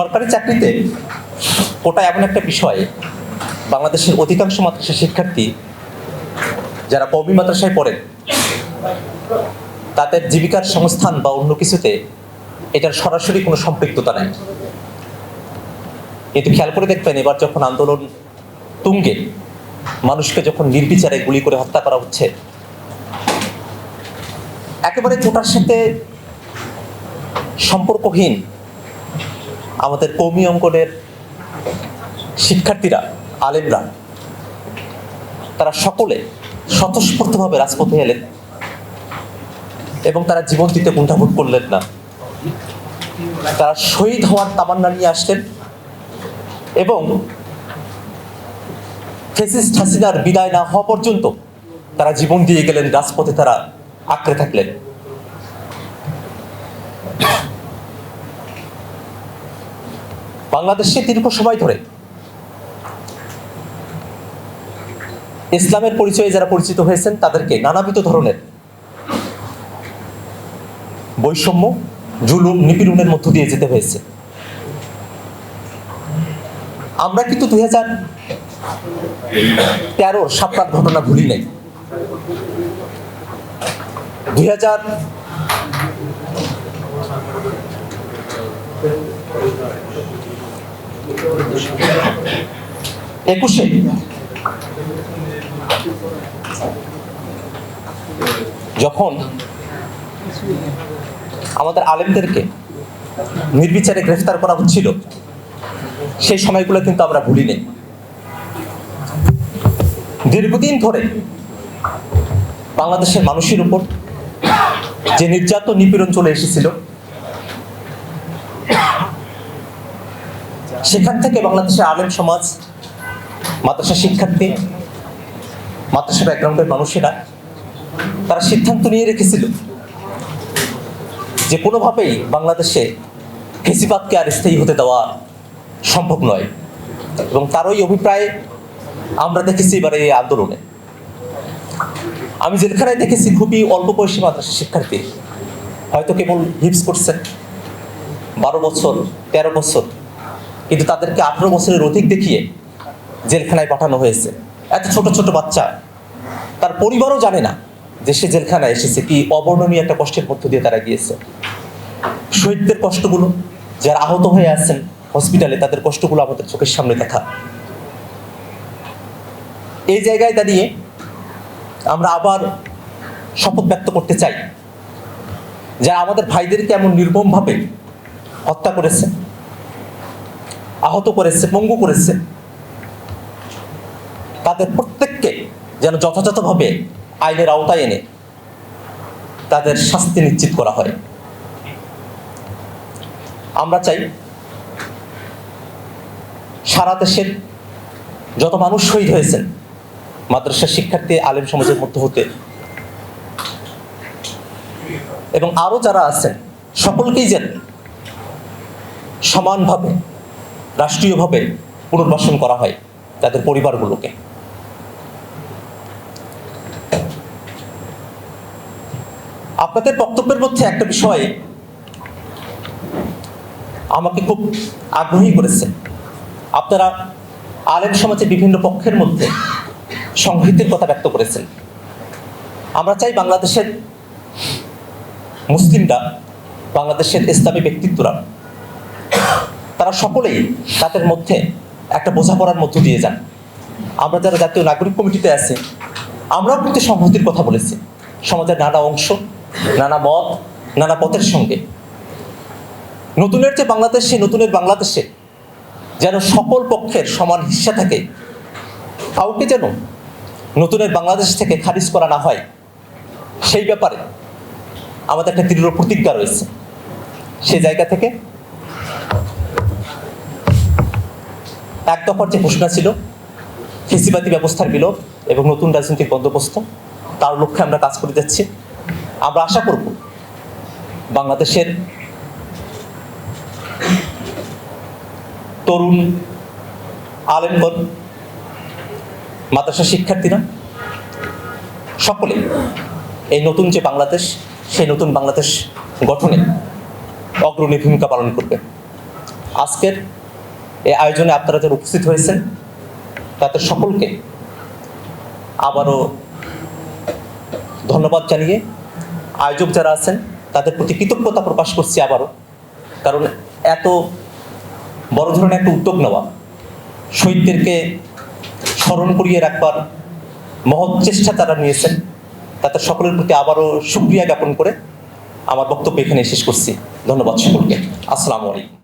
সরকারি চাকরিতে কোটা এমন একটা বিষয়, বাংলাদেশের অধিকাংশ মাদ্রাসা শিক্ষার্থী যারা কৌমি মাদ্রাসায় পড়েন তাদের জীবিকার সংস্থান বা অন্য কিছুতে এটার সরাসরি কোনো সম্পৃক্ততা নেই। কিন্তু খেয়াল করে দেখবেন, এবার যখন আন্দোলন তুঙ্গে, মানুষকে যখন নির্বিচারে গুলি করে হত্যা করা হচ্ছে, একেবারে কোটার সাথে সম্পর্কহীন আমাদের কৌমি অঙ্কনের শিক্ষার্থীরা, আলেমরা, তারা সকলে স্বতঃস্ফূর্তভাবে রাজপথে এলেন এবং তারা জীবন দিতে কুণ্ঠাবোধ করলেন না। তারা শহীদ হওয়ার তামান্না নিয়ে আসলেন এবং ফেসিস্ট হাসিনার বিদায় না হওয়া পর্যন্ত তারা জীবন দিয়ে গেলেন, রাজপথে তারা আঁকড়ে থাকলেন। বাংলাদেশে দীর্ঘ সময় ধরে ইসলামের পরিচয়ে যারা পরিচিত হয়েছেন, তাদেরকে নানাবিধ ধরনের বৈষম্য, জুলুম, নিপীড়নের মধ্য দিয়ে যেতে হয়েছে। আমরা কিন্তু দুই হাজার তেরোর সাপ্তাহ ঘটনা ভুলি নাই। দুই হাজার একুশে। যখন আমাদের আলেমদেরকে নির্বিচারে গ্রেফতার করা হচ্ছিল, সেই সময়গুলো কিন্তু আমরা ভুলি নেই দীর্ঘদিন ধরে বাংলাদেশের মানুষের উপর যে নির্যাতন নিপীড়ন চলে এসেছিল সেখান থেকে বাংলাদেশের আলেম সমাজ, মাদ্রাসা শিক্ষার্থী, মাদ্রাসা ব্যাকগ্রাউন্ডের মানুষেরা, তারা সিদ্ধান্ত নিয়ে রেখেছিল যে কোনোভাবেই বাংলাদেশে কৃষিপাতকে আর স্থায়ী হতে দেওয়া সম্ভব নয়। এবং তারই অভিপ্রায় আমরা দেখেছি এবার এই আন্দোলনে। আমি জেলখানায় দেখেছি খুবই অল্প বয়সী মাদ্রাসা শিক্ষার্থী, হয়তো কেবল হিপস করছেন, বারো বছর, তেরো বছর কিন্তু তাদেরকে আঠেরো বছরের অধিক দেখিয়ে জেলখানায় পাঠানো হয়েছে। এত ছোট ছোট বাচ্চা। তার পরিবারও জানে না যে সে জেলখানায় এসেছে, কি অবর্ণনীয় একটা কষ্টের মধ্য দিয়ে তারা গিয়েছে। শহীদদের কষ্টগুলো, যারা আহত হয়ে আছেন হসপিটালে, তাদের কষ্টগুলো আমাদের চোখের সামনে দেখা। এই জায়গায় দাঁড়িয়ে আমরা আবার শপথ ব্যক্ত করতে চাই। যারা আমাদের ভাইদেরকে এমন নির্মমভাবে হত্যা করেছে আহত করেছে, পঙ্গু করেছে। তাদের প্রত্যেককে যেন যথাযথভাবে আইনের আওতায় এনে তাদের শাস্তি নিশ্চিত করা হয়। আমরা চাই সারা দেশের যত মানুষ শহীদ হয়েছেন, মাদ্রাসা শিক্ষার্থী, আলেম সমাজের মধ্যে হতে, এবং আরও যারা আছেন, সকলকেই যেন সমানভাবে রাষ্ট্রীয়ভাবে পুনর্বাসন করা হয় তাদের পরিবারগুলোকে। আপনাদের বক্তব্যের মধ্যে একটা বিষয় আমাকে খুব আগ্রহী করেছে। আপনারা আলেম সমাজের বিভিন্ন পক্ষের মধ্যে সংহৃতির কথা ব্যক্ত করেছেন। আমরা চাই বাংলাদেশের মুসলিমরা, বাংলাদেশের ইসলামী ব্যক্তিত্বরা তারা সকলেই তাদের মধ্যে একটা বোঝাপড়ার মধ্য দিয়ে যান। আমরা যারা জাতীয় নাগরিক কমিটিতে আছি, আমরাও কিন্তু সংহতির কথা বলেছি। সমাজের নানা অংশ, নানা মত, নানা পথের সঙ্গে। নতুনের যে বাংলাদেশে, নতুনের বাংলাদেশে যেন সকল পক্ষের সমান হিস্সা থাকে, কাউকে যেন নতুনের বাংলাদেশ থেকে খারিজ করা না হয়, সেই ব্যাপারে আমাদের একটা দৃঢ় প্রতিজ্ঞা রয়েছে। সে জায়গা থেকে এক দফার যে ঘোষণা ছিল, ফেসিবাদী ব্যবস্থার বিলোপ এবং নতুন রাজনৈতিক বন্দোবস্ত, তার লক্ষ্যে আমরা কাজ করে যাচ্ছি। আমরা আশা করব বাংলাদেশের তরুণ আলেমগণ, মাদ্রাসা শিক্ষার্থীরা, সকলে এই নতুন যে বাংলাদেশ, সেই নতুন বাংলাদেশ গঠনে অগ্রণী ভূমিকা পালন করবে। আজকের এই আয়োজনে আপনারা যারা উপস্থিত হয়েছেন, তাদের সকলকে আবারও ধন্যবাদ জানিয়ে আয়োজক যারা আছেন, তাদের প্রতি কৃতজ্ঞতা প্রকাশ করছি আবারও। কারণ এত বড় ধরনের একটা উদ্যোগ নেওয়া, শহীদদেরকে স্মরণ করিয়ে রাখবার মহৎ চেষ্টা তারা নিয়েছেন তাদের সকলের প্রতি আবারও সুক্রিয়া জ্ঞাপন করে আমার বক্তব্য এখানে শেষ করছি। ধন্যবাদ সকলকে। আসসালামু আলাইকুম।